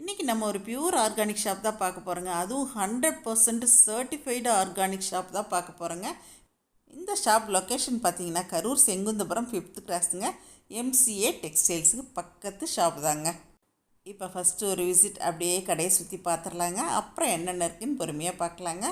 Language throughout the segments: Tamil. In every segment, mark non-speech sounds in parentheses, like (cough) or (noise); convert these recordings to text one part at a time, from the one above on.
இன்றைக்கி நம்ம ஒரு பியூர் ஆர்கானிக் ஷாப் தான் பார்க்க போகிறோங்க அதுவும் hundred percent certified organic shop தான் பார்க்க போகிறோங்க இந்த ஷாப் லொக்கேஷன் பார்த்தீங்கன்னா கரூர் செங்குந்தபுரம் ஃபிஃப்த் கிராஸுங்க எம்சிஏ டெக்ஸ்டைல்ஸுக்கு பக்கத்து ஷாப் தாங்க. இப்போ ஃபஸ்ட்டு ஒரு விசிட் அப்படியே கடையை சுற்றி பார்த்துடலாங்க. அப்புறம் என்னென்ன இருக்குன்னு பொறுமையாக பார்க்கலாங்க.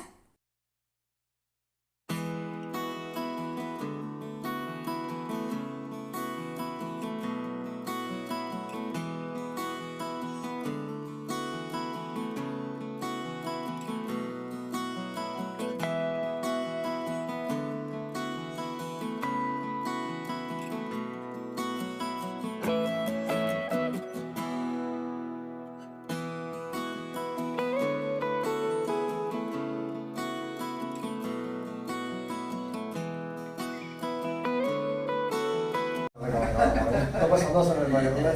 ரொம்ப சந்தோஷம்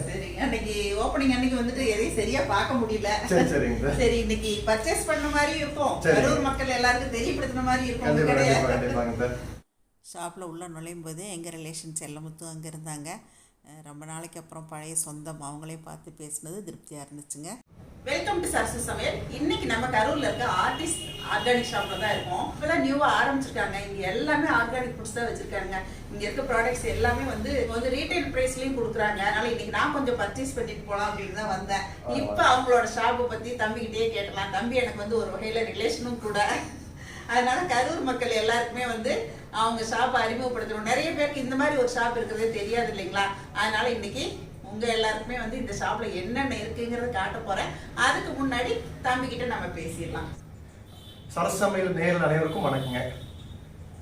சரிங்க அன்னைக்கு ஓப்பனிங் அன்னைக்கு வந்துட்டு எதையும் சரியா பார்க்க முடியல. சரி சரிங்க சரி. இன்னைக்கு பர்ச்சேஸ் பண்ண மாதிரி இருக்கும். சரி. கரூர் மக்கள் எல்லாருக்கும் தெரியப்படுத்தின மாதிரி இருக்கும் உங்க கண்டிப்பா கடையை. கண்டிப்பா கண்டிப்பாங்க சார். ஷாப்பில் உள்ளே நுழையும் போது எங்கள் ரிலேஷன்ஸ் எல்லாமுத்தும் அங்கே இருந்தாங்க. ரொம்ப நாளைக்கு அப்புறம் பழைய சொந்தம் அவங்களே பார்த்து பேசினது திருப்தியாக இருந்துச்சுங்க. வெல்கம் டு சரசு சமையல். இன்னைக்கு நம்ம கரூர்ல இருக்க ஆர்டிஸ்ட் ஆர்கானிக் ஷாப்ல தான் இருக்கோம். இப்பதான் நியூவா ஆரம்பிச்சிருக்காங்க. இங்க எல்லாமே ஆர்கானிக் ஃபுட்ஸ் தான் வச்சிருக்காங்க. இங்க இருக்க ப்ராடக்ட்ஸ் எல்லாமே வந்து வந்து ரீட்டைல் பிரைஸ்லயும் கொடுக்குறாங்க. அதனால இன்னைக்கு நான் கொஞ்சம் பர்ச்சேஸ் பண்ணிட்டு போலாம் அப்படின்னு தான் வந்தேன். இப்போ அவங்களோட ஷாப்பை பத்தி தம்பிக்கிட்டே கேட்டலாம் தம்பி எனக்கு வந்து ஒரு வகையில ரிலேஷனும் கூட. அதனால கரூர் மக்கள் எல்லாருக்குமே வந்து அவங்க ஷாப்பை அறிமுகப்படுத்தணும். நிறைய பேருக்கு இந்த மாதிரி ஒரு ஷாப் இருக்கிறதே தெரியாது இல்லைங்களா? அதனால இன்னைக்கு உங்க எல்லாருக்குமே வந்து இந்த ஷாப்ல என்னென்ன இருக்குங்கிறத காட்ட போறேன். அதுக்கு முன்னாடி தம்பி கிட்ட நம்ம பேசிடலாம். சரசமையல் சமையல் நேரில் அனைவருக்கும் வணக்கங்க.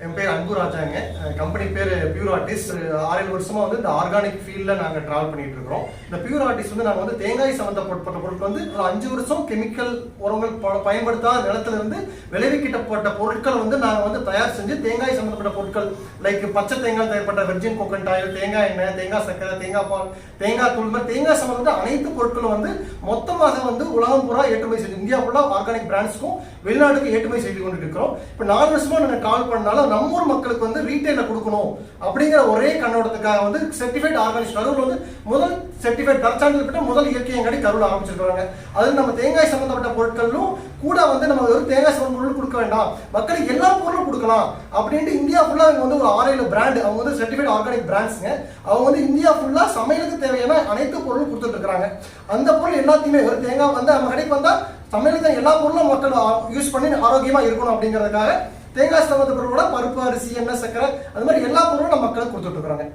என் பேர் அன்பு ராஜாங்க. கம்பெனி பேர் பியூர் ஆர்டிஸ்ட் ஆறு வருஷமாக வந்து இந்த ஆர்கானிக் ஃபீல்டில் நாங்கள் ட்ராவல் பண்ணிட்டு இருக்கிறோம். இந்த பியூர் ஆர்டிஸ்ட் வந்து நாங்கள் வந்து தேங்காய் சம்மந்தப்பட்ட பொருட்கள் வந்து ஒரு அஞ்சு வருஷம் கெமிக்கல் உரங்கள் பயன்படுத்தாத நிலத்துல இருந்து விளைவிக்கப்பட்ட பொருட்களை வந்து நாங்கள் வந்து தயார் செஞ்சு தேங்காய் சம்மந்தப்பட்ட பொருட்கள் லைக் பச்சை தேங்காய் தயார்பட்ட வெர்ஜின் கோக்கன் ஆயில் தேங்காய் எண்ணெய் தேங்காய் சக்கரை தேங்காய் பால் தேங்காய் தூள் தேங்காய் சம்மந்தப்பட்ட அனைத்து பொருட்களும் வந்து மொத்தமாக வந்து உலகம் பூரா ஏற்றுமதி செய்து இந்தியா ஃபுல்லாக ஆர்கானிக் பிராண்ட்ஸ்க்கும் வெளிநாட்டுக்கு ஏற்றுமதி செய்து கொண்டு இருக்கிறோம். இப்போ நாலு வருஷமாக நாங்கள் கால் பண்ணனால நம்ம ஊர் மக்களுக்கு வந்து ரீட்டைல கொடுக்கணும் அப்படிங்கிற ஒரே கண்ணோட்டத்துக்காக வந்து சர்டிஃபைட் ஆர்கானிக் கரூர் வந்து முதல் சர்டிஃபைட் தற்சான்றிதழ் பெற்ற முதல் இயற்கையை அங்காடி கரூர் ஆரம்பிச்சிருக்காங்க அது நம்ம தேங்காய் சம்பந்தப்பட்ட பொருட்களும் கூட வந்து நம்ம ஒரு தேங்காய் சம்பந்த பொருள் கொடுக்க வேண்டாம். மக்களுக்கு எல்லா பொருளும் கொடுக்கலாம் அப்படின்ட்டு இந்தியா ஃபுல்லாக அவங்க வந்து ஒரு ஆறு ஏழு பிராண்ட் அவங்க வந்து சர்டிஃபைட் ஆர்கானிக் பிராண்ட்ஸுங்க அவங்க வந்து இந்தியா ஃபுல்லாக சமையலுக்கு தேவையான அனைத்து பொருளும் கொடுத்துட்டு இருக்காங்க அந்த பொருள் எல்லாத்தையுமே ஒரு தேங்காய் வந்து நம்ம கடைக்கு வந்தால் சமையலுக்கு தான் எல்லா பொருளும் மக்கள் யூஸ் பண்ணி ஆரோக்கியமாக இருக்கணும் அப்படிங்கிறதுக்காக தேங்காய் சம்பந்த பொருளோட பருப்பு அரிசி எண்ணெய் சக்கரை அது மாதிரி எல்லா பொருளும் நம்ம மக்களுக்கு கொடுத்துட்டு இருக்கிறாங்க.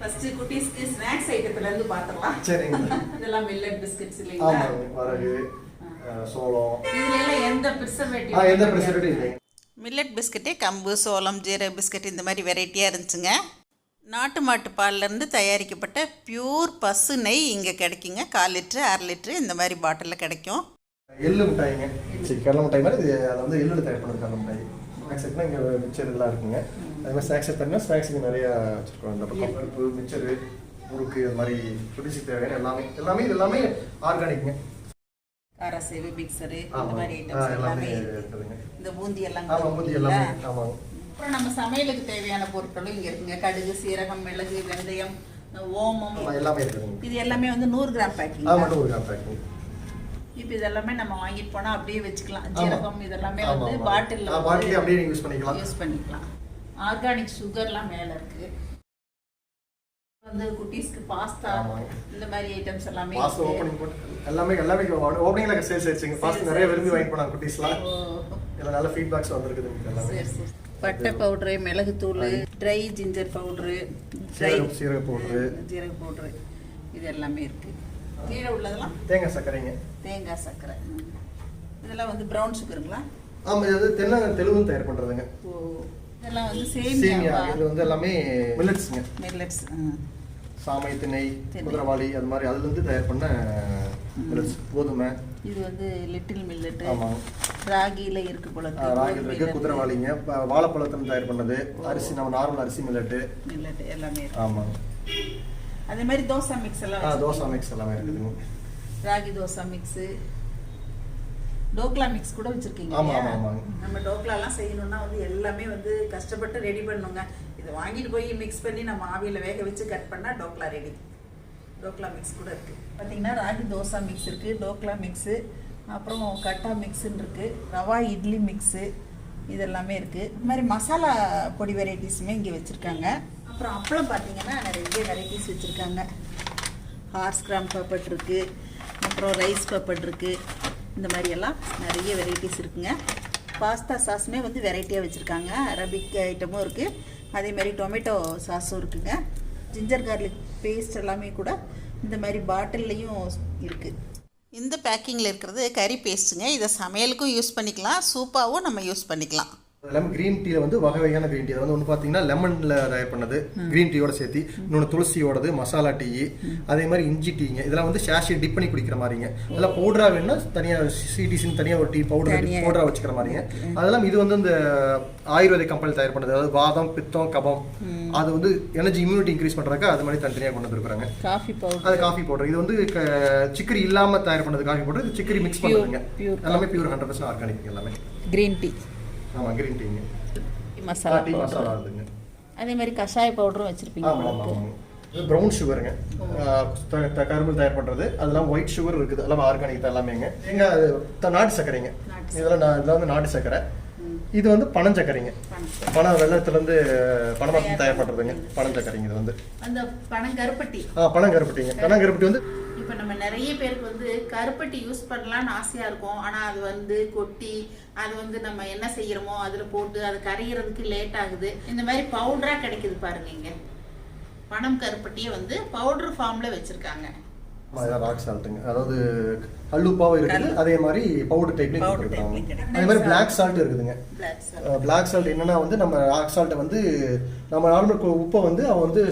ஃபர்ஸ்ட் குட்டீஸ்க்கு ஸ்நாக்ஸ் ஐட்டத்துல இருந்து பார்த்துடலாம். சரிங்க. சார் இதெல்லாம் மில்லட் பிஸ்கட்ஸ் இல்லைங்களா? வரகு சோளம். இதுல எல்லாம் எந்த ஆ ப்ரிசர்வேட்டிவ் எந்த இல்லைங்க. மில்லட் பிஸ்கட்டே கம்பு சோளம் ஜீரக பிஸ்கட் இந்த மாதிரி வெரைட்டியாக இருந்துச்சுங்க. நாட்டு மாட்டு பால்லேருந்து தயாரிக்கப்பட்ட பியூர் பசு நெய் இங்கே கிடைக்குங்க. கால் லிட்ரு அரை லிட்ரு இந்த மாதிரி பாட்டிலில் கிடைக்கும். எள்ளு மிட்டாய்ங்க. சரி கடலை மிட்டாய் மாதிரி இது அதை வந்து எள்ளு தயார் பண்ணுறது கடலை மிட்டாய். ஸ்நாக்ஸ் இங்கே மிச்சர் எல்லாம் இருக்குங்க. அது மாதிரி ஸ்நாக்ஸ் தனியாக ஸ்நாக்ஸுக்கு நிறைய வச்சுருக்கோம். இந்த பக்கம் பருப்பு மிச்சரு முறுக்கு இது மாதிரி குடிசி தேவையான எல்லாமே எல்லாமே இது எல்லாமே ஆர்கானிக்ங்க காரசேவு மிக்சரு இந்த ஆமாம் மாதிரி ஐட்டம்ஸ் எல்லாமே இருக்குதுங்க இந்த பூந்தி எல்லாம் ஆமாம் பூந்தி? எல்லாமே. ஆமாங்க. அப்புறம் நம்ம சமையலுக்கு தேவையான பொருட்களும் இங்கே இருக்குங்க. கடுகு சீரகம் மிளகு வெந்தயம் ஓமம். ஆமாம் எல்லாமே இருக்குதுங்க. இது எல்லாமே வந்து நூறு கிராம் பேக்கிங் அது மட்டும் ஒரு காம்பேக்டிங் இப்போ இதெல்லாமே நம்ம வாங்கிட்டு போனா அப்படியே வச்சுக்கலாம். ஜீரகம் இதெல்லாமே வந்து ஆமாம் பாட்டில் பாட்டில் அப்படியே யூஸ் பண்ணிக்கலாம். யூஸ் பண்ணிக்கலாம். ஆர்கானிக் சுகர்லாம் மேல இருக்கு. வந்து குட்டீஸ்க்கு பாஸ்தா. இந்த மாதிரி ஐட்டம்ஸ் எல்லாமே பாஸ்ட் இருக்கு. ஓப்பனிங் போட்டு எல்லாமே எல்லாமே ஓப்பனிங்கில் சேல்ஸ் ஆயிடுச்சுங்க Sales நிறைய விரும்பி. வாங்கி போனாங்க குட்டீஸ்லாம். இதில் நல்ல ஃபீட்பேக்ஸ் வந்திருக்குதுங்க எல்லாமே. பட்டை பவுடரு மிளகுத்தூள் ட்ரை ஜிஞ்சர் பவுடரு ட்ரை சீரக பவுட்ரு ஜீரக பவுடரு இது எல்லாமே இருக்கு. கீழே உள்ளதெல்லாம்? தேங்காய் சர்க்கரைங்க. தேங்காய் சர்க்கரை. இதெல்லாம் வந்து ப்ரௌன் சுகருங்களா ஆமாம் இது வந்து தென்னை தெலுங்கு தயார் பண்ணுறதுங்க ஓ இதெல்லாம் வந்து சேமியா இது வந்து எல்லாமே மில்லட்ஸுங்க மில்லட்ஸ் சாமை திணை. குதிரவாளி அது மாதிரி அதுலேருந்து தயார் பண்ண மில்லட்ஸ் கோதுமை. இது வந்து லிட்டில் மில்லட் ஆமாங்க. ராகில இருக்கு போல ஆ, ராகில் இருக்கு குதிரவாளிங்க. வாழைப்பழத்துல தயார் பண்ணது. அரிசி நம்ம நார்மல் அரிசி மில்லட்டு. மில்லட் எல்லாமே இருக்கு. ஆமாங்க அதே மாதிரி தோசை மிக்ஸ் எல்லாம். தோசை மிக்ஸ் எல்லாமே இருக்குதுங்க ராகி தோசை மிக்ஸ் டோக்லா மிக்ஸ் கூட வச்சிருக்கீங்க ஆமா. நம்ம டோக்லா எல்லாம் செய்யணும்னா வந்து எல்லாமே வந்து கஷ்டப்பட்டு ரெடி பண்ணுங்க. இது வாங்கிட்டு போய் மிக்ஸ் பண்ணி நம்ம ஆவியில் வேக வச்சு கட் பண்ணால் டோக்லா ரெடி டோக்லா மிக்ஸ் கூட இருக்குது பார்த்தீங்கன்னா ராகி தோசை மிக்ஸ் இருக்குது டோக்லா மிக்ஸு அப்புறம் கட்டா மிக்ஸுன்னு இருக்குது ரவா இட்லி மிக்ஸு இதெல்லாமே இருக்குது இது மாதிரி மசாலா பொடி வெரைட்டிஸுமே இங்கே வச்சுருக்காங்க. அப்புறம் அப்பளம் பார்த்தீங்கன்னா நிறைய வெரைட்டிஸ் வச்சுருக்காங்க. ஹார்ஸ் கிராம் பப்பட் இருக்குது அப்புறம் ரைஸ் பப்பட் இருக்குது இந்த மாதிரியெல்லாம் நிறைய வெரைட்டிஸ் இருக்குங்க. பாஸ்தா சாஸுமே வந்து வெரைட்டியாக வச்சுருக்காங்க. அரபிக் ஐட்டமும் இருக்குது அதே மாதிரி டொமேட்டோ சாஸும் இருக்குங்க. ஜிஞ்சர் கார்லிக் பேஸ்ட் எல்லாமே கூட இந்த மாதிரி பாட்டில்லையும் இருக்குது இந்த பேக்கிங்கில் இருக்கிறது கறி பேஸ்ட்டுங்க இதை சமையலுக்கும் யூஸ் பண்ணிக்கலாம். சூப்பாகவும் நம்ம யூஸ் பண்ணிக்கலாம். லெமன் கிரீன் டீல வந்து வகை வகையான கிரீன் டீ அது வந்து ஒன்று பார்த்தீங்கன்னா லெமனில் தயார் பண்ணது. கிரீன் டீயோட சேர்த்து இன்னொன்று துளசியோடது மசாலா டீ அதே மாதிரி இஞ்சி டீங்க இதெல்லாம் வந்து ஷாஷி டிப் பண்ணி குடிக்கிற மாதிரிங்க. இதெல்லாம் பவுடரா வேணும்னா தனியாக சிடிசின்னு தனியாக ஒரு டீ பவுடர். பவுடரா வச்சுக்கிற மாதிரிங்க. அதெல்லாம் இது வந்து இந்த ஆயுர்வேதிக் கம்பெனி தயார் பண்ணது. அதாவது வாதம் பித்தம் கபம். அது வந்து எனர்ஜி இம்யூனிட்டி இன்க்ரீஸ் பண்றதுக்கு அது மாதிரி தனித்தனியாக கொண்டு வந்துருக்காங்க காஃபி பவுடர் அது காஃபி பவுடர் இது வந்து சிக்கரி இல்லாம தயார் பண்ணது காஃபி பவுடர் இது சிக்கரி மிக்ஸ் பண்ணுறதுங்க எல்லாமே பியூர் ஹண்ட்ரட் பர்சன்ட் ஆர்கானிக் எல்லாமே. க்ரீன் டீ ஆமா கிரீன் டீங்க மசாலா டீ மசாலா இருக்குங்க அதே மாதிரி கஷாய பவுடரும் வச்சுருப்பீங்க ஆமா ஆமா ஆமா. இது ப்ரௌன் சுகருங்க கரும்பு தயார் பண்றது. அதெல்லாம் ஒயிட் சுகர் இருக்குது. எல்லாம் ஆர்கானிக் தான் எல்லாமேங்க எங்க அது த- நாட்டு சர்க்கரைங்க. இதெல்லாம் நான் இதெல்லாம் வந்து நாட்டு சர்க்கரை. இது வந்து பனஞ்சக்கரைங்க பனை வெள்ளத்துல இருந்து பனமரத்துல தயார் பண்றதுங்க. பனஞ்சக்கரைங்க இது வந்து. அந்த பனம் கருப்பட்டி ஆ பனங்கருப்பட்டிங்க. பனங்கருப்பட்டி வந்து இப்போ நம்ம நிறைய பேருக்கு வந்து கருப்பட்டி யூஸ் பண்ணலாம்னு ஆசையாக இருக்கும். ஆனால் அது வந்து கொட்டி அது வந்து நம்ம என்ன செய்கிறோமோ அதில் போட்டு அது கரையிறதுக்கு லேட் ஆகுது. இந்த மாதிரி பவுடராக கிடைக்குது பாருங்க இங்கே. பணம் கருப்பட்டியை வந்து பவுடர் ஃபார்மில் வச்சுருக்காங்க. ராக் சால்ட்டுங்க அதாவது கல்லுப்பாவும் இருக்குது. அதே மாதிரி பவுடர் டைப்லையும் கிடைக்கும். அதே மாதிரி பிளாக் சால்ட் இருக்குதுங்க. பிளாக் சால்ட் என்னன்னா வந்து நம்ம ராக் சால்ட்டை வந்து நம்ம நார்மல் உப்பை வந்து அவன் வந்து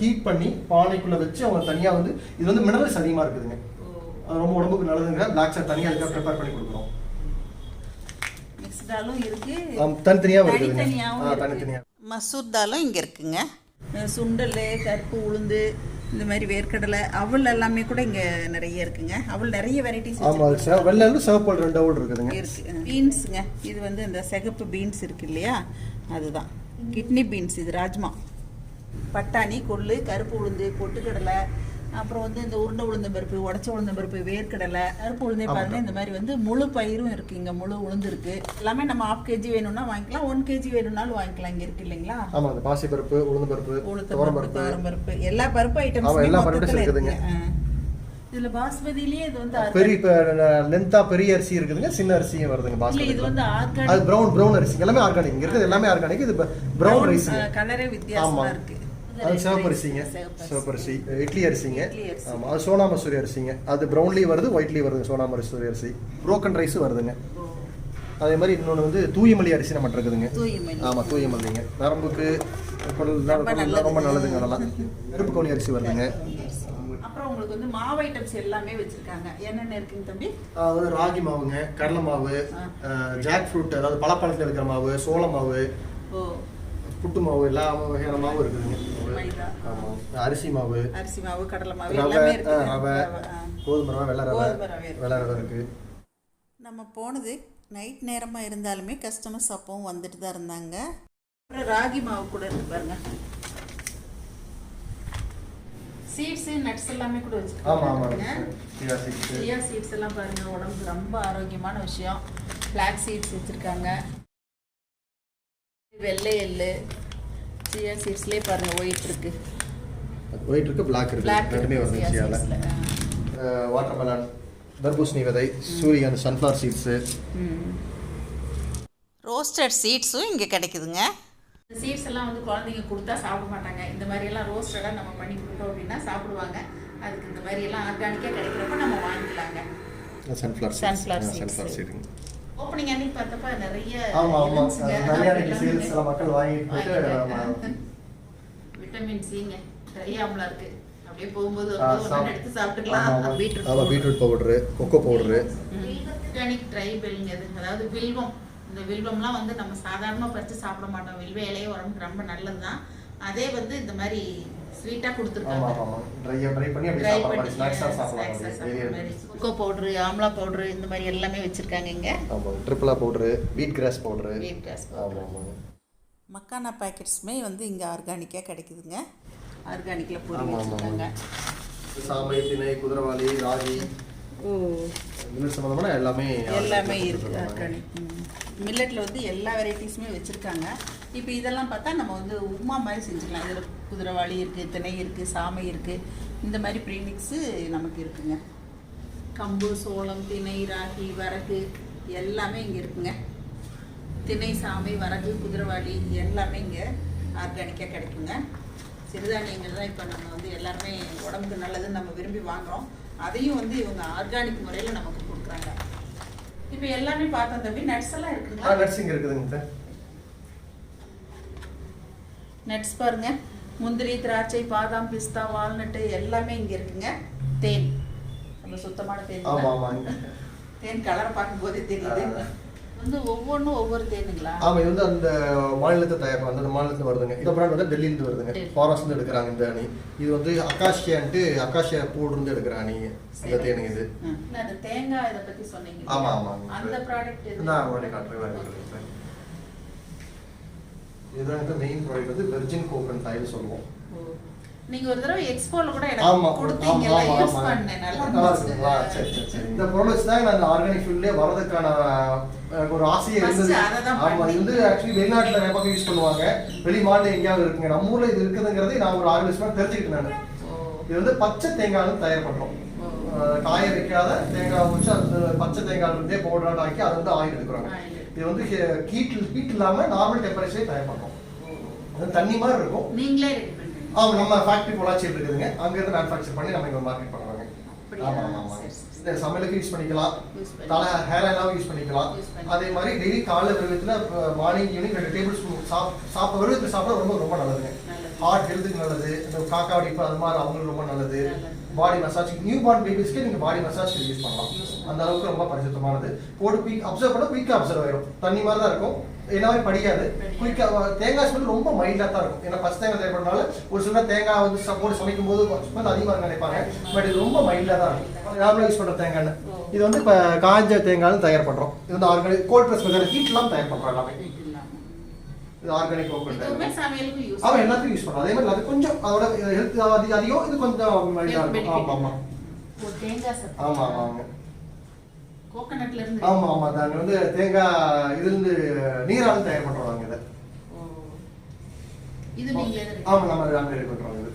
ஹீட் பண்ணி பானைக்குள்ள வச்சு அவங்க தனியா வந்து இது வந்து மினரல்ஸ் அதிகமா இருக்குதுங்க. அது ரொம்ப உடம்புக்கு நல்லதுங்க. பிளாக் சால்ட் தனியாக அதுக்காக ப்ரிப்பேர் பண்ணி கொடுக்குறோம். தனித்தனியாவும் இருக்குதுங்க. தனித்தனியாவும் ஆ இருக்கு. தனித்தனியா மசூர் தாலும் இங்கே இருக்குங்க. சுண்டல் கருப்பு உளுந்து இந்த மாதிரி வேர்க்கடலை அவல் எல்லாமே கூட இங்கே நிறைய இருக்குங்க. அவல் நிறைய வெரைட்டிஸ் ஆமா அது செவ- வெள்ளை எள்ளு சிவப்பு ரெண்டு அவுள் இருக்குதுங்க. இருக்கு. பீன்ஸுங்க இது வந்து இந்த சிகப்பு பீன்ஸ் இருக்கு இல்லையா? அதுதான். கிட்னி பீன்ஸ் இது ராஜ்மா. பட்டாணி கொள்ளு கருப்பு உளுந்து பொட்டுக்கடலை அப்புறம் வந்து இந்த உருண்டை உளுந்த பருப்பு உடச்ச உளுந்த பருப்பு வேர்க்கடலை கருப்பு உளுந்தே பாருங்க. இந்த மாதிரி வந்து முழு பயிரும் இருக்கு. இங்க முழு உளுந்து இருக்கு எல்லாமே நம்ம ஹாஃப் கேஜி வேணும்னா வாங்கிக்கலாம். ஒன் கேஜி வேணும்னாலும் வாங்கிக்கலாம். இங்க இருக்கு இல்லைங்களா? ஆமா அந்த பாசி பருப்பு உளுந்து பருப்பு துவரம் பருப்பு. துவரம் பருப்பு. எல்லா பருப்பு ஆமா, ஐட்டம்ஸுமே எல்லா இருக்குதுங்க. இதுல பாஸ்மதியிலேயே இது வந்து பெரிய லென்த்தா பெரிய அரிசி இருக்குதுங்க. சின்ன அரிசியும் வருதுங்க இல்ல, இது பாஸ்மதி வந்து ஆர்கானிக். அது பிரவுன் பிரவுன் அரிசி. எல்லாமே ஆர்கானிக். இங்க இருக்குது எல்லாமே ஆர்கானிக். இது பிரவுன் ரைஸுங்க கலரே வித்தியாசமா. இருக்கு. அது சிவப்பரிசிங்க சிவப்பரிசி. இட்லி அரிசிங்க. இட்லி அரிசி. ஆமா அது சோனா மசூரி அரிசிங்க. அது ப்ரௌன்லி வருது ஒயிட்லி வருது சோனா மசூரி அரிசி. புரோக்கன் ரைஸ் வருதுங்க. அதே மாதிரி இன்னொன்று வந்து தூயமல்லி அரிசி நம்ம இருக்குதுங்க. தூய்மை ஆமா தூயமல்லிங்க. நரம்புக்கு குடல் ரொம்ப நல்லதுங்க. அதெல்லாம். கருப்பு கவுனி அரிசி வருதுங்க. அப்புறம் உங்களுக்கு வந்து மாவு ஐட்டம்ஸ் எல்லாமே வச்சிருக்காங்க. என்னென்ன இருக்குங்க தம்பி? அதாவது ராகி மாவுங்க கடலை மாவு ஜாக் ஃப்ரூட் அதாவது பழப்பழத்தில் இருக்கிற மாவு சோள மாவு புட்டு மாவு எல்லா வகையான மாவு இருக்குதுங்க. அரிசி மாவு. அரிசி மாவு கடலை மாவு எல்லாமே இருக்கு ரவை. கோதுமை ரவை வெள்ளை ரவை. வெள்ளை ரவை இருக்கு நம்ம போனது நைட் நேரமாக இருந்தாலுமே கஸ்டமர்ஸ் அப்பவும் வந்துட்டு தான் இருந்தாங்க. அப்புறம் ராகி மாவு கூட இருக்கு பாருங்க. சீட்ஸ் நட்ஸ் எல்லாமே கூட வச்சிருக்காங்க சீட்ஸ் எல்லாம் பாருங்க உடம்புக்கு ரொம்ப ஆரோக்கியமான விஷயம். பிளாக் சீட்ஸ் வச்சிருக்காங்க. வெள்ளை எள்ளு. சியா சீட்ஸ்லேயே பாருங்க ஒயிட் இருக்கு. ஒயிட் இருக்கு பிளாக் பிளாக் இருக்கு ரெண்டுமே வருது சியால வாட்டர் மெலன் தர்பூசணி விதை சூரியன் சன்ஃப்ளவர் சீட்ஸு ரோஸ்டட் சீட்ஸும் இங்கே கிடைக்குதுங்க. இந்த சீட்ஸ் எல்லாம் வந்து குழந்தைங்க கொடுத்தா சாப்பிட மாட்டாங்க. இந்த மாதிரி எல்லாம் ரோஸ்டடாக நம்ம பண்ணி கொடுத்தோம் அப்படின்னா சாப்பிடுவாங்க. அதுக்கு இந்த மாதிரி எல்லாம் ஆர்கானிக்காக கிடைக்கிறப்ப நம்ம வாங்கிக்கலாங்க. Sunflower Sunflower seeds. சன்ஃப்ளவர் சீடுங்க ஓப்பனிங் அன்னைக்கு பார்த்தப்ப நிறைய ஆமா ஆமா. நிறைய எல்லாமே சேல்ஸ் எல்லாம் மக்கள் வாங்கிட்டு போயிட்டு. விட்டமின் சிங்க நிறைய அம்பளம் இருக்கு. அப்படியே போகும்போது எடுத்து சாப்பிட்டுக்கலாம். ஆமா, ஆமா. பீட்ரூட் ஆமா beetroot powder cocoa powder organic ட்ரைபெல்ங்க அது அதாவது வில்வம். இந்த வில்வம்லாம் வந்து நம்ம சாதாரணமாக பறித்து சாப்பிட மாட்டோம். வில்வ இலையே உடம்புக்கு ரொம்ப நல்லது தான் அதே வந்து இந்த மாதிரி ஸ்வீட்டாக ஆமா கொடுத்துருக்காங்க. ஆமா ஆமா ட்ரை ட்ரை பண்ணி அப்படியே சாப்பிடலாம் ஸ்நாக்ஸா சாப்பிடலாம் சாப்பிடுற மாதிரி கொக்கோ பவுடரு ஆம்லா பவுடரு இந்த மாதிரி எல்லாமே வச்சிருக்காங்க இங்க. ஆமா triphala powder wheat grass powder Wheat grass ஆமா மக்கானா பேக்கெட்ஸுமே வந்து இங்கே ஆர்கானிக்காக கிடைக்குதுங்க. ஆமா, ஆமா, வச்சுருக்காங்க. சாமை திணை குதிரைவாளி ராகி. மில்லட் சம்மந்தமான எல்லாமே எல்லாமே இருக்குது ஆர்கானிக். மில்லட்டில் வந்து எல்லா வெரைட்டிஸுமே வச்சுருக்காங்க. இப்போ இதெல்லாம் பார்த்தா நம்ம வந்து உப்புமா மாதிரி செஞ்சுக்கலாம். இதில் குதிரைவாளி இருக்குது திணை இருக்குது சாமை இருக்குது இந்த மாதிரி ப்ரீமிக்ஸு நமக்கு இருக்குங்க. கம்பு சோளம் திணை ராகி வரகு எல்லாமே இங்கே இருக்குங்க. திணை சாமை வரகு குதிரைவாளி எல்லாமே இங்கே ஆர்கானிக்காக கிடைக்குங்க. சிறுதானியங்கள் தான் இப்போ நம்ம வந்து எல்லாருமே உடம்புக்கு நல்லதுன்னு நம்ம விரும்பி வாங்குறோம். அதையும் வந்து இவங்க ஆர்கானிக் முறையில் நமக்கு கொடுக்குறாங்க. இப்போ எல்லாமே பார்த்தோம் தம்பி நட்ஸ் எல்லாம் ஆ இருக்குங்களா நட்ஸிங் இருக்குதுங்க சார். நட்ஸ் பாருங்க. முந்திரி திராட்சை பாதாம் பிஸ்தா வால்நட்டு எல்லாமே இங்கே இருக்குங்க. தேன். நம்ம சுத்தமான தேன் ஆமா தான். ஆமாங்க. தேன் கலரை பார்க்கும்போதே தெரியுது. ஆ. வந்து ஒவ்வொன்றும் ஒவ்வொரு தேனுங்களா? ஆமா இது வந்து அந்த மாநிலத்தை தயார் அந்த மாநிலத்துல வருதுங்க. இந்த பிராண்ட் வந்து டெல்லியில வருதுங்க. டெல்லி. ஃபாரஸ்ட்ல இருந்து எடுக்கிறாங்க இந்த அணி. இது வந்து அக்காஷியான்ட்டு அக்காஷியா பூடு இருந்து எடுக்கிற அணி. இந்த தேனுங்க இது. தேங்காய் இதை சொன்னீங்க? ஆமாங்க. அந்த ப்ராடக்ட் நான் உடனே காட்டுறேன் இதுதான் வந்து மெயின் ப்ராடக்ட் வந்து வெர்ஜின் கோகனட் ஆயில் சொல்லுவோம். நீங்க ஒரு தடவை எக்ஸ்போல கூட எனக்கு ஆமா யூஸ் பண்ணேன் நல்லா சரி இந்த ப்ராடக்ட்ஸ் தான் நான் ஆர்கானிக் ஃபீல்ட்லயே வரதுக்கான ஒரு ஆசையே இருந்தது. ஆமா இது ஆக்சுவலி வெளிநாட்டுல நிறைய பக்கம் யூஸ் பண்ணுவாங்க. வெளி மாநிலம் எங்கேயாவது இருக்குங்க. நம்ம ஊர்ல இது இருக்குதுங்கிறதை நான் ஒரு ஆறு வருஷமா தெரிஞ்சுக்கிட்டேன் நான். இது வந்து பச்சை தேங்காய் தயார் பண்றோம். காய வைக்காத தேங்காய் வச்சு அந்த பச்சை தேங்காய் இருந்தே பவுடர் ஆக்கி அதை வந்து ஆயில். எடுக்கிறாங்க. இது வந்து ஹீட் ஹீட் இல்லாம நார்மல் டெம்பரேச்சரே தயார் பண்றோம். அது தண்ணி மாதிரி இருக்கும். நீங்களே ஆமா நம்ம ஃபேக்டரி பொள்ளாச்சியில் இருக்குதுங்க. அங்க இருந்து மேனுஃபேக்சர் பண்ணி நம்ம இங்க மார்க்கெட் அப்படியா? ஆமா ஆமா சமையலுக்கு யூஸ் பண்ணிக்கலாம். தலை ஹேர் ஆயிலாவும் யூஸ் பண்ணிக்கலாம். அதே மாதிரி டெய்லி காலைல விருவத்துல மார்னிங் ஈவினிங் ரெண்டு டேபிள் ஸ்பூன் சாப் சாப்பிட விருவத்தில் சாப்பிட ரொம்ப ரொம்ப நல்லதுங்க. நல்லது. ஹார்ட் ஹெல்த்துக்கு நல்லது. இந்த காக்கா வடிப்பு அது மாதிரி அவங்களுக்கு ரொம்ப நல்லது. பாடி மசாஜ் நியூ பார்ன் பேபிஸ்க்கு நீங்க பாடி மசாஜ் யூஸ் பண்ணலாம். அந்த அளவுக்கு ரொம்ப பரிசுத்தமானது. போட்டு குயிக் அப்சர்வ் பண்ணால் குயிக்கா அப்சர்வ் ஆயிடும் தண்ணி மாதிரி தான் இருக்கும். எல்லாமே படிக்காது. குயிக்காக குயிக்கா தேங்காய் ஸ்மெல் ரொம்ப மைல்டா தான் இருக்கும். ஏன்னா ஃபர்ஸ்ட் தேங்காய் தேவைப்படுறதுனால ஒரு சில தேங்காய் வந்து சப்போர்ட் சமைக்கும் போது ஸ்மெல் அதிகமாக நினைப்பாங்க. பட் இது ரொம்ப மைல்டா தான் இருக்கும். நார்மலாக யூஸ் பண்ற தேங்காய் இது வந்து இப்போ காஞ்ச தேங்காய் தயார் பண்றோம். இது வந்து ஆர்கானிக் கோல்ட் ப்ரெஸ் மெத்தட் ஹீட்லாம் தயார் பண்றோம் எல்லாமே. இது ஆர்கானிக் கோகோனட் அவன் எல்லாத்துக்கும் யூஸ் பண்ணலாம் அதே மாதிரி அது கொஞ்சம் அதோட ஹெல்த் அதிகம் அதிகம் இது கொஞ்சம் மைல்டா இருக்கும். ஆமா ஆமா. ஒரு தேங்காய் சத்து. ஆமா ஆமாங்க கோகனட்ல இருந்து ஆமா ஆமா. நாங்க வந்து தேங்காய் இதுல இருந்து நீரால் தயார் பண்றோம் நாங்க இதை. இது நீங்களே ஆமா நம்ம நாங்க ரெடி பண்றோம் இது.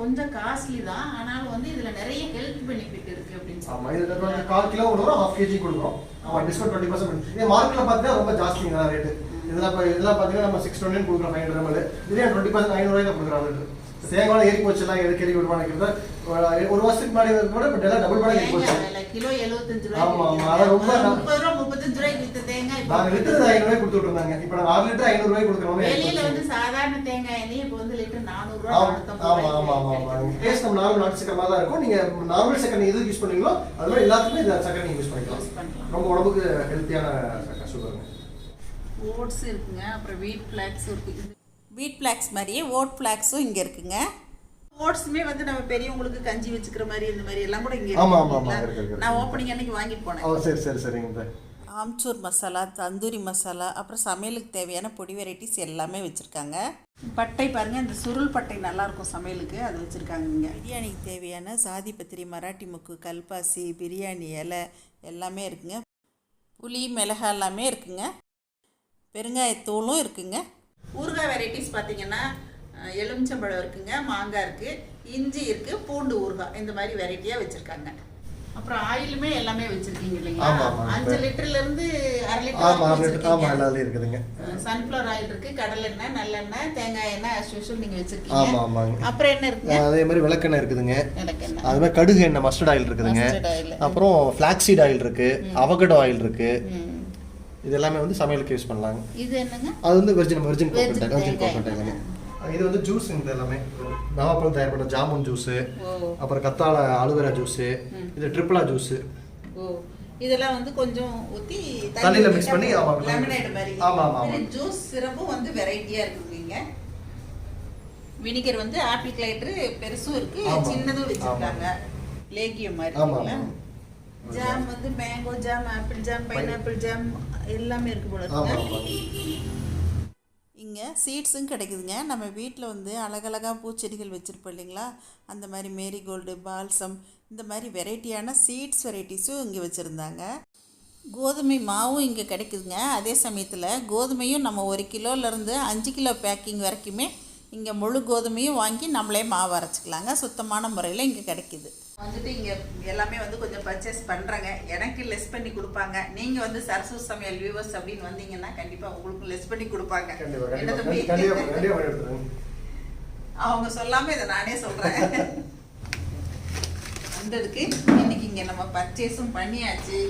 கொஞ்சம் காஸ்ட்லி தான். ஆனாலும் வந்து இதுல நிறைய ஹெல்த் பெனிஃபிட் இருக்கு அப்படின்னு ஆமா. இதுல வந்து கால் கிலோ வரும் ஹாஃப் கேஜி கொடுக்குறோம். ஆமா டிஸ்கவுண்ட் டுவெண்ட்டி பர்சன்ட் இது மார்க்கெட்ல பார்த்தா ரொம்ப ஜாஸ்திங்க ரேட்டு. இதெல்லாம் இப்போ இதெல்லாம் பார்த்தீங்கன்னா நம்ம சிக்ஸ் டுவெண்ட்டி கொடுக்குறோம் ஃபைவ் ஹண்ட்ரட் எம்எல் இதே டுவெண்ட்டி பர்சன்ட் ஐநூறுவாய் தான் கொடுக்குறாங்க தேங்காய் ஏறி போச்சுலாம் எதுக்கு ஏறி விடுவாங்க ஒரு வருஷத்துக்கு முன்னாடி கூட இப்போ எல்லாம் டபுள் மடங்கு ஏறி போச்சு கிலோ 75 ரூபாய்க்கு ஆமா, ஆமா. விக்குது. அதான் ரொம்ப முதல்ல நான்- 30 ரூபா, 35 ரூபாய்க்கு வித்த தேங்காய் இப்போ நாங்க லிட்டர் ஐநூறுவாய் கொடுத்துட்டு இருந்தாங்க இப்போ நாங்க ஆறு லிட்டர் ஐநூறுவாய் கொடுக்குறோம். வெளியில வந்து சாதாரண தேங்காய் எண்ணெய் இப்போ வந்து லிட்டர் 400 ரூபா ஆமா 450 ஆமா ஆமா ஆமா ஆமா. ரூபாய்க்கு டேஸ்ட் நம்ம நார்மல் நாட்டு சக்கரை மாதிரி தான் இருக்கும். நீங்க நார்மல் சக்கரை எது யூஸ் பண்ணீங்களோ அது மாதிரி எல்லாத்துக்குமே இந்த சக்கரை யூஸ் பண்ணிக்கலாம். ரொம்ப உடம்புக்கு ஹெல்த்தியான சக்கரை சுகருங்க ஓட்ஸ் இருக்குங்க அப்புறம் வீட் ஃபிளாக்ஸ் இருக்கு. வீட் ஃபிளாக்ஸ் மாதிரியே ஓட் ஃபிளாக்ஸும் இங்கே இருக்குங்க. ஓட்ஸுமே வந்து நம்ம பெரியவங்களுக்கு கஞ்சி வச்சுக்கிற மாதிரி இந்த மாதிரி எல்லாம் கூட இங்கே ஆமா, ஆமா, ஆமா, இருக்கு, இருக்கு. நான் ஓப்பனிங் அன்னைக்கு வாங்கிட்டு போனேன். ஓ சரி சரி சரிங்க சார் ஆம்ச்சூர் மசாலா தந்தூரி மசாலா அப்புறம் சமையலுக்கு தேவையான பொடி வெரைட்டிஸ் எல்லாமே வச்சுருக்காங்க. பட்டை பாருங்கள் இந்த சுருள் பட்டை நல்லாயிருக்கும் சமையலுக்கு அது வச்சுருக்காங்க இங்கே. பிரியாணிக்கு தேவையான சாதி பத்திரி மராட்டி முக்கு கல்பாசி பிரியாணி இலை எல்லாமே இருக்குங்க. புளி மிளகாய் எல்லாமே இருக்குங்க. பெருங்காயத்தூளும் இருக்குங்க. ஊறுகாய் வெரைட்டிஸ் பார்த்தீங்கன்னா எலுமிச்சம்பழம் இருக்குங்க மாங்காய் இருக்குது இஞ்சி இருக்குது பூண்டு ஊறுகாய் இந்த மாதிரி வெரைட்டியாக வச்சுருக்காங்க. அப்புறம் ஆயிலுமே எல்லாமே வச்சிருக்கீங்க இல்லைங்களா? ஆமா, ஆமா. அஞ்சு லிட்டர்ல இருந்து அரை லிட்டர் ஆமா ஆமா இருக்குதுங்க. சன்ஃப்ளவர் ஆயில் இருக்கு கடலெண்ணெய் நல்லெண்ணெய் தேங்காய் எண்ணெய் as usual நீங்க ஆமா வச்சிருக்கீங்க ஆமாங்க. அப்புறம் என்ன இருக்குங்க? அதே மாதிரி விளக்கெண்ணெய் இருக்குதுங்க. அது மாதிரி கடுகு எண்ணெய் மஸ்டர்ட் ஆயில் இருக்குதுங்க. Mustard oil. அப்புறம் ஃபிளாக்ஸீட் ஆயில் இருக்கு அவகடோ ஆயில் இருக்கு. இது எல்லாமே வந்து சமையலுக்கு யூஸ் பண்ணலாங்க. இது என்னங்க? அது வந்து virgin virgin coconut virgin coconut எல்லாமே. இது வந்து ஜூஸ் இந்த எல்லாமே. நாவப்பழம் தயார் பண்ண ஜாமுன் ஜூஸ் அப்புறம் கத்தாழ அலுவேரா ஜூஸ். இது ட்ரிபிளா ஜூஸ் இதெல்லாம் வந்து கொஞ்சம் ஊத்தி தண்ணியில mix பண்ணி, ஆமா, லெமனேட் மாதிரி. ஆமா, ஆமா. ஜூஸ் சிறப்பும் வந்து வெரைட்டியா இருக்குங்க வினிகர் வந்து ஆப்பிள் கிளைட்ரு பெருசும் இருக்கு. சின்னதும் வச்சிருக்காங்க. லேகியம் மாதிரி. ஜாம் வந்து mango jam apple jam pineapple jam எல்லாமே இருக்கு போல ஆமா இருக்குங்க ஆமா. இங்கே சீட்ஸும் கிடைக்குதுங்க. நம்ம வீட்டில் வந்து அழகழகாக பூச்செடிகள் வச்சுருப்போம் இல்லைங்களா? அந்த மாதிரி மேரிகோல்டு பால்சம் இந்த மாதிரி வெரைட்டியான சீட்ஸ் வெரைட்டிஸும் இங்கே வச்சுருந்தாங்க. கோதுமை மாவும் இங்கே கிடைக்குதுங்க. அதே சமயத்தில் கோதுமையும் நம்ம ஒரு கிலோலேருந்து அஞ்சு கிலோ பேக்கிங் வரைக்குமே இங்கே முழு கோதுமையும் வாங்கி நம்மளே மாவு அரைச்சிக்கலாங்க. சுத்தமான முறையில் இங்கே கிடைக்குது. வந்துட்டு இங்கே எல்லாமே வந்து கொஞ்சம் பர்ச்சேஸ் பண்ணுறாங்க எனக்கு லெஸ் பண்ணி கொடுப்பாங்க. நீங்கள் வந்து சரசு சமையல் வியூவர்ஸ் அப்படின்னு வந்தீங்கன்னா கண்டிப்பாக உங்களுக்கு லெஸ் பண்ணி கொடுப்பாங்க. கண்டிப்பா என்ன கண்டிப்பா தம்பி? கண்டிப்பா கண்டிப்பா அவங்க சொல்லாம இதை நானே சொல்றேன். வந்ததுக்கு இன்னைக்கு இங்க நம்ம பர்ச்சேஸும் பண்ணியாச்சு.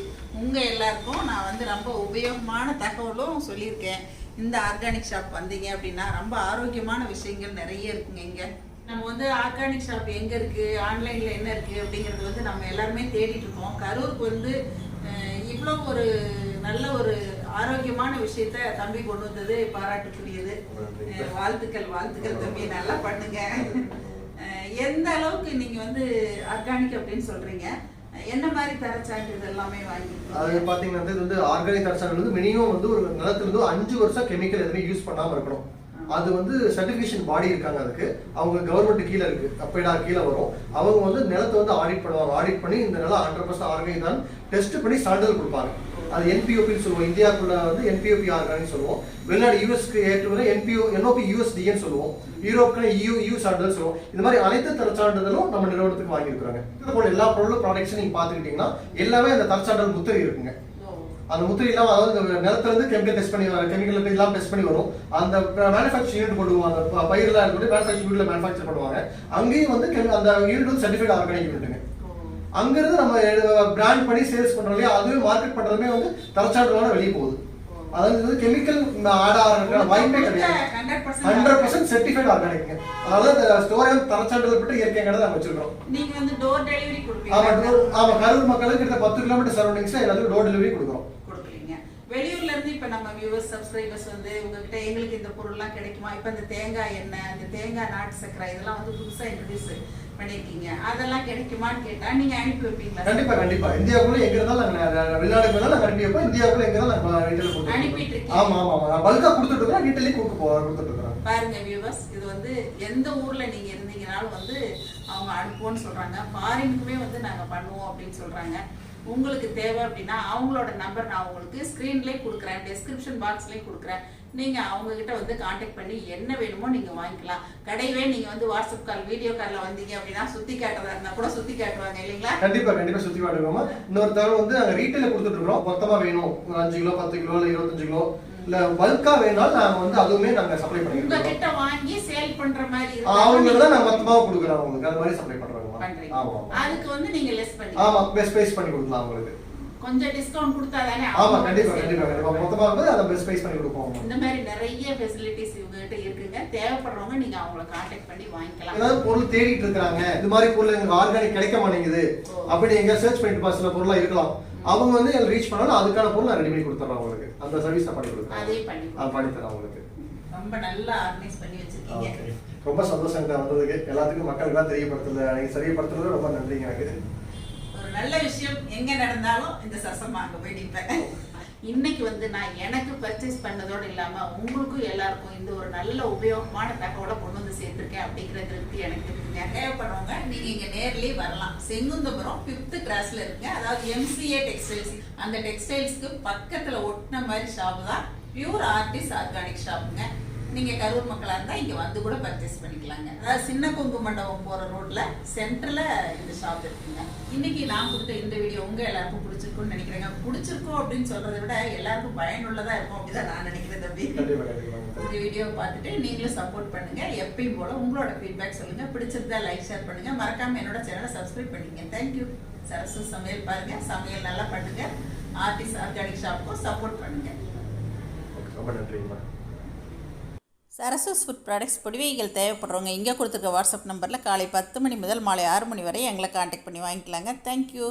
உங்க எல்லாருக்கும் நான் வந்து ரொம்ப உபயோகமான தகவலும் சொல்லியிருக்கேன். இந்த ஆர்கானிக் ஷாப் வந்தீங்க அப்படின்னா ரொம்ப ஆரோக்கியமான விஷயங்கள் நிறைய இருக்குங்க இங்க. நம்ம வந்து ஆர்கானிக் ஷாப் எங்க இருக்கு? ஆன்லைன்ல என்ன இருக்கு? அப்படிங்கறது வந்து நம்ம எல்லாருமே தேடிட்டு இருக்கோம். கரூருக்கு வந்து இவ்வளோ ஒரு நல்ல ஒரு ஆரோக்கியமான விஷயத்த தம்பி கொண்டு வந்தது பாராட்டுக்குரியது. வாழ்த்துக்கள் வாழ்த்துக்கள் தம்பி. நல்லா பண்ணுங்க. (laughs) எந்த அளவுக்கு நீங்க வந்து ஆர்கானிக் அப்படின்னு சொல்றீங்க? என்ன மாதிரி தரச்சாட்டு இது எல்லாமே வாங்கி அது பாத்தீங்கன்னா வந்து இது வந்து ஆர்கானிக் தரசாங்க வந்து மினிமம் வந்து ஒரு நிலத்துல ஒரு அஞ்சு வருஷம் கெமிக்கல் எதுவுமே யூஸ் பண்ணாம இருக்கணும். அது வந்து சர்டிபிகேஷன் பாடி இருக்காங்க அதுக்கு. அவங்க கவர்மெண்ட் கீழே இருக்கு. அப்பைடா கீழே வரும். அவங்க வந்து நிலத்தை வந்து ஆடிட் பண்ணுவாங்க. ஆடிட் பண்ணி இந்த நிலம் ஹண்ட்ரட் பர்சன்ட் ஆர்கானிக் தான். டெஸ்ட் பண்ணி சான்றிதழ் கொடுப்பாங்க. அது என்பிஓபின்னு சொல்லுவோம். இந்தியாக்குள்ள வந்து என்பிஓபி ஆர்கானிக் சொல்லுவோம். வெளிநாடு யூஎஸ்க்கு ஏற்றுவரை என்பிஓ என்ஓபி யூஎஸ்டின்னு சொல்லுவோம். யூரோப்புக்கு இயூ யூ சான்றிதழ் சொல்லுவோம். இந்த மாதிரி அனைத்து தரச்சான்றிதழும் நம்ம நிறுவனத்துக்கு வாங்கியிருக்கிறாங்க. இது போல எல்லா பொருளும் ப்ராடக்ட்ஸும் நீங்கள் பார்த்துக்கிட்டிங்கன்னா எல்லாமே அந்த தரச்சான்றிதழ் முத்திரை இருக்குங்க. அந்த முத்திரை இல்லாம அதாவது நிலத்துல இருந்து கெமிக்கல் டெஸ்ட் பண்ணி கெமிக்கல் எல்லாம் டெஸ்ட் பண்ணி வரும். அந்த மேனுஃபேக்சர் யூனிட் கொண்டு வருவாங்க. ப- பயிர்லாம் இருக்கக்கூடிய மேனுஃபேக்சர் யூனிட்ல மேனுஃபேக்சர் பண்ணுவாங்க. அங்கேயும் வந்து அந்த யூனிட் வந்து சர்டிஃபைட் ஆர்கானிக் யூனிட்டுங்க அங்கிருந்து நம்ம பிராண்ட் பண்ணி சேல்ஸ் பண்றோம் இல்லையா? அதுவே மார்க்கெட் பண்றதுமே வந்து தரச்சான்றதோட வெளியே போகுது. அதாவது கெமிக்கல் ஆட் ஆகிற வாய்ப்பே கிடையாது. ஹண்ட்ரட் பர்சன்ட் சர்டிஃபைட் ஆர்கானிக்ங்க அதாவது இந்த ஸ்டோரே தரச்சான்றிதழ் பெற்று இயற்கைங்கிறத நம்ம வச்சிருக்கோம் நீங்க வந்து டோர் டெலிவரி ஆமா கொடுப்பீங்க டோர் ஆமா கரூர் மக்களுக்கு கிட்ட பத்து கிலோமீட்டர் சரௌண்டிங்ஸ்ல எல்லாத்துக்கும் டோர் டெலிவரி கொடுக்குறோம். வெளியூர்ல இருந்து இப்ப நம்ம வியூவர்ஸ் சப்ஸ்கிரைபர்ஸ் வந்து உங்ககிட்ட எங்களுக்கு இந்த பொருள்லாம் கிடைக்குமா? இப்ப இந்த தேங்காய் எண்ணெய் இந்த தேங்காய் நாட்டு சர்க்கரை இதெல்லாம் வந்து புதுசா இன்ட்ரடியூஸ் பண்ணிருக்கீங்க. அதெல்லாம் கிடைக்குமான்னு கேட்டா நீங்க அனுப்பி வைப்பீங்களா? கண்டிப்பா கண்டிப்பா. இந்தியாவுக்குள்ள எங்க இருந்தாலும் நாங்க வெளிநாடு நாங்க அனுப்பி வைப்போம் இந்தியாவுக்குள்ள எங்க இருந்தாலும் நாங்க ரீட்டைல் அனுப்பிட்டு இருக்கோம். ஆமா ஆமா நான் பல்கா கொடுத்துட்டு இருக்கோம். ரீட்டைலையும் கொடுக்க போ கொடுத்துட்டு இருக்கோம். பாருங்க வியூவர்ஸ் இது வந்து எந்த ஊர்ல நீங்க இருந்தீங்கனாலும் வந்து அவங்க அனுப்புவோம்னு சொல்றாங்க. ஃபாரினுக்குமே வந்து நாங்க பண்ணுவோம் அப்படின்னு சொல்றாங்க. உங்களுக்கு தேவை அப்படின்னா அவங்களோட நம்பர் நான் உங்களுக்கு ஸ்க்ரீன்லேயே கொடுக்குறேன் டெஸ்கிரிப்ஷன் பாக்ஸ்லேயே கொடுக்குறேன். நீங்க அவங்க கிட்ட வந்து காண்டாக்ட் பண்ணி என்ன வேணுமோ நீங்க வாங்கிக்கலாம். கடையவே நீங்க வந்து வாட்ஸ்அப் கால் வீடியோ கால்ல வந்தீங்க அப்படின்னா சுத்தி காட்டுறதா இருந்தா கூட சுத்தி காட்டுவாங்க இல்லைங்களா? கண்டிப்பா கண்டிப்பா சுத்தி வாடுவோமா இன்னொரு தகவல் வந்து நாங்க ரீட்டைல கொடுத்துட்டு இருக்கோம் மொத்தமா வேணும். ஒரு அஞ்சு கிலோ பத்து கிலோ இல்ல இருபத்தஞ்சு கிலோ. இல்ல பல்கா வேணாலும் நாங்க வந்து அதுவுமே நாங்க சப்ளை பண்ணிட்டு இருக்கோம் உங்ககிட்ட வாங்கி சேல் பண்ற மாதிரி அவங்களுக்கு தான் நாங்க மொத்தமா கொடுக்குறோம் அவங்களுக்கு. அது மாதிரி சப்ளை பண்றாங்க பண்றீங்க. அதுக்கு வந்து நீங்க லெஸ் பண்ணி ஆமா பெஸ்ட் பிரைஸ் பண்ணி கொடுக்கலாம் அவங்களுக்கு கொஞ்சம் டிஸ்கவுண்ட் கொடுத்தா தானே ஆமா கண்டிப்பா கண்டிப்பா கண்டிப்பா. மொத்தமா வந்து அதை பெஸ்ட் பிரைஸ் பண்ணி கொடுப்போம். இந்த மாதிரி நிறைய ஃபெசிலிட்டிஸ் இவங்ககிட்ட இருக்குங்க. தேவைப்படுறவங்க நீங்க அவங்கள காண்டாக்ட் பண்ணி வாங்கிக்கலாம். ஏதாவது பொருள் தேடிட்டு இருக்காங்க இந்த மாதிரி பொருள் எங்களுக்கு ஆர்கானிக் கிடைக்க மாட்டேங்குது. அப்படி எங்க சர்ச் பண்ணிட்டு பா சில பொருளா இருக்கலாம். அவங்க வந்து எங்களுக்கு ரீச் பண்ணாலும் அதுக்கான பொருள் நான் ரெடி பண்ணி கொடுத்துறேன் அவங்களுக்கு. அந்த சர்வீஸ் நான் பண்ணி கொடுக்குறேன். அதையும் பண்ணி அது பண்ணி தரேன் அவங்களுக்கு. ரொம்ப நல்லா ஆர்கனைஸ் பண்ணி வச்சிருக்கீங்க. ரொம்ப சந்தோஷம் இந்த வந்ததுக்கு. எல்லாத்துக்கும் மக்களுக்கு தெரியப்படுத்துல நீங்க தெரியப்படுத்துறது ரொம்ப நன்றிங்க எனக்கு. ஒரு நல்ல விஷயம் எங்க நடந்தாலும் இந்த சசமா அங்க போய் நிற்பேன் இன்னைக்கு வந்து நான் எனக்கு பர்ச்சேஸ் பண்ணதோடு இல்லாம உங்களுக்கும் எல்லாருக்கும் இந்த ஒரு நல்ல உபயோகமான தகவலை கொண்டு வந்து சேர்த்திருக்கேன் அப்படிங்கிற திருப்தி எனக்கு இருக்குங்க தேவைப்படுறவங்க நீங்க இங்க நேர்லயே வரலாம். செங்குந்தபுரம் பிப்த் கிராஸ்ல இருக்குங்க அதாவது எம்சிஏ டெக்ஸ்டைல்ஸ் அந்த டெக்ஸ்டைல்ஸ்க்கு பக்கத்துல ஒட்டின மாதிரி ஷாப் தான் பியூர் ஆர்டிஸ்ட் ஆர்கானிக் ஷாப்புங்க நீங்க கரூர் மக்களா இருந்தா இங்க வந்து கூட பர்ச்சேஸ் பண்ணிக்கலாங்க. அதாவது சின்ன கொங்கு மண்டபம் போற ரோட்ல சென்டர்ல இந்த ஷாப் இருக்குங்க. இன்னைக்கு நான் கொடுத்த இந்த வீடியோ உங்க எல்லாருக்கும் பிடிச்சிருக்கும்னு நினைக்கிறேங்க. பிடிச்சிருக்கும் அப்படின்னு சொல்றதை விட எல்லாருக்கும் பயனுள்ளதா இருக்கும் அப்படிதான் நான் நினைக்கிறேன் தம்பி. இந்த வீடியோ பார்த்துட்டு நீங்களும் சப்போர்ட் பண்ணுங்க. எப்பயும் போல உங்களோட ஃபீட்பேக் சொல்லுங்க. பிடிச்சிருந்தா லைக் ஷேர் பண்ணுங்க. மறக்காம என்னோட சேனலை சப்ஸ்கிரைப் பண்ணிக்கங்க. தேங்க்யூ சரசு சமையல் பாருங்க. சமையல் நல்லா பண்ணுங்க. ஆர்டிஸ்ட் ஆர்கானிக் ஷாப்புக்கும் சப்போர்ட் பண்ணுங்க. Okay, ரொம்ப நன்றிங்கம்மா. சரஸ்வஸ் ஃபுட் ப்ராடக்ட்ஸ் பொடிவைகள் தேவைப்படுறவங்க இங்கே கொடுத்துருக்க வாட்ஸ்அப் நம்பரில் காலை பத்து மணி முதல் மாலை ஆறு மணி வரை எங்களை காண்டாக்ட் பண்ணி வாங்கிக்கலாங்க. தேங்க்யூ